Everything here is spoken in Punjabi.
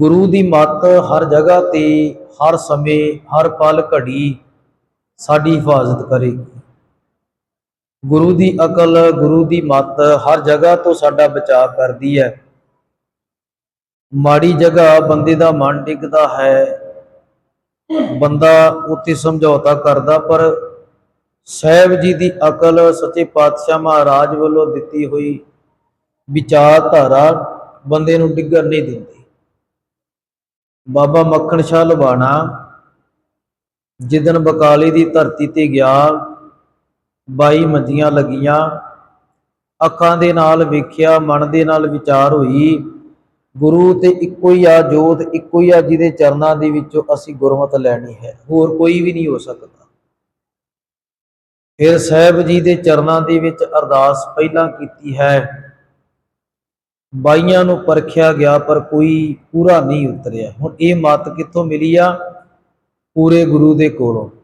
ਗੁਰੂ ਦੀ ਮੱਤ ਹਰ ਜਗ੍ਹਾ ਤੇ, ਹਰ ਸਮੇਂ, ਹਰ ਪਲ ਘੜੀ ਸਾਡੀ ਹਿਫਾਜ਼ਤ ਕਰੇਗੀ। ਗੁਰੂ ਦੀ ਅਕਲ, ਗੁਰੂ ਦੀ ਮੱਤ ਹਰ ਜਗ੍ਹਾ ਤੋਂ ਸਾਡਾ ਬਚਾਅ ਕਰਦੀ ਹੈ। ਮਾੜੀ ਜਗ੍ਹਾ ਬੰਦੇ ਦਾ ਮਨ ਡਿੱਗਦਾ ਹੈ। ਬੰਦਾ ਉੱਥੇ ਸਮਝੌਤਾ ਕਰਦਾ, ਪਰ ਸਾਹਿਬ ਜੀ ਦੀ ਅਕਲ ਸੱਚੇ ਪਾਤਸ਼ਾਹ ਮਹਾਰਾਜ ਵੱਲੋਂ ਦਿੱਤੀ ਹੋਈ ਵਿਚਾਰਧਾਰਾ ਬੰਦੇ ਨੂੰ ਡਿੱਗਣ ਨਹੀਂ ਦਿੰਦੀ। ਬਾਬਾ ਮੱਖਣ ਸ਼ਾਹ ਲਵਾਣਾ ਜਿੱਦਣ ਬਕਾਲੇ ਦੀ ਧਰਤੀ ਤੇ ਗਿਆ, ਬਾਈ ਮੰਜੀਆਂ ਲੱਗੀਆਂ, ਅੱਖਾਂ ਦੇ ਨਾਲ ਵੇਖਿਆ, ਮਨ ਦੇ ਨਾਲ ਵਿਚਾਰ ਹੋਈ, ਗੁਰੂ ਤੇ ਇੱਕੋ ਹੀ ਆ ਜੋਤ, ਇੱਕੋ ਹੀ ਆ ਜਿਹਦੇ ਚਰਨਾਂ ਦੇ ਵਿੱਚੋਂ ਅਸੀਂ ਗੁਰਮਤ ਲੈਣੀ ਹੈ, ਹੋਰ ਕੋਈ ਵੀ ਨਹੀਂ ਹੋ ਸਕਦਾ। ਫਿਰ ਸਾਹਿਬ ਜੀ ਦੇ ਚਰਨਾਂ ਦੇ ਵਿੱਚ ਅਰਦਾਸ ਪਹਿਲਾਂ ਕੀਤੀ ਹੈ ਬਾਈਆਂ ਨੂੰ ਪਰਖਿਆ ਗਿਆ, ਪਰ ਕੋਈ ਪੂਰਾ ਨਹੀਂ ਉਤਰਿਆ। ਹੁਣ ਇਹ ਮਤ ਕਿੱਥੋਂ ਮਿਲੀ ਆ? ਪੂਰੇ ਗੁਰੂ ਦੇ ਕੋਲੋਂ।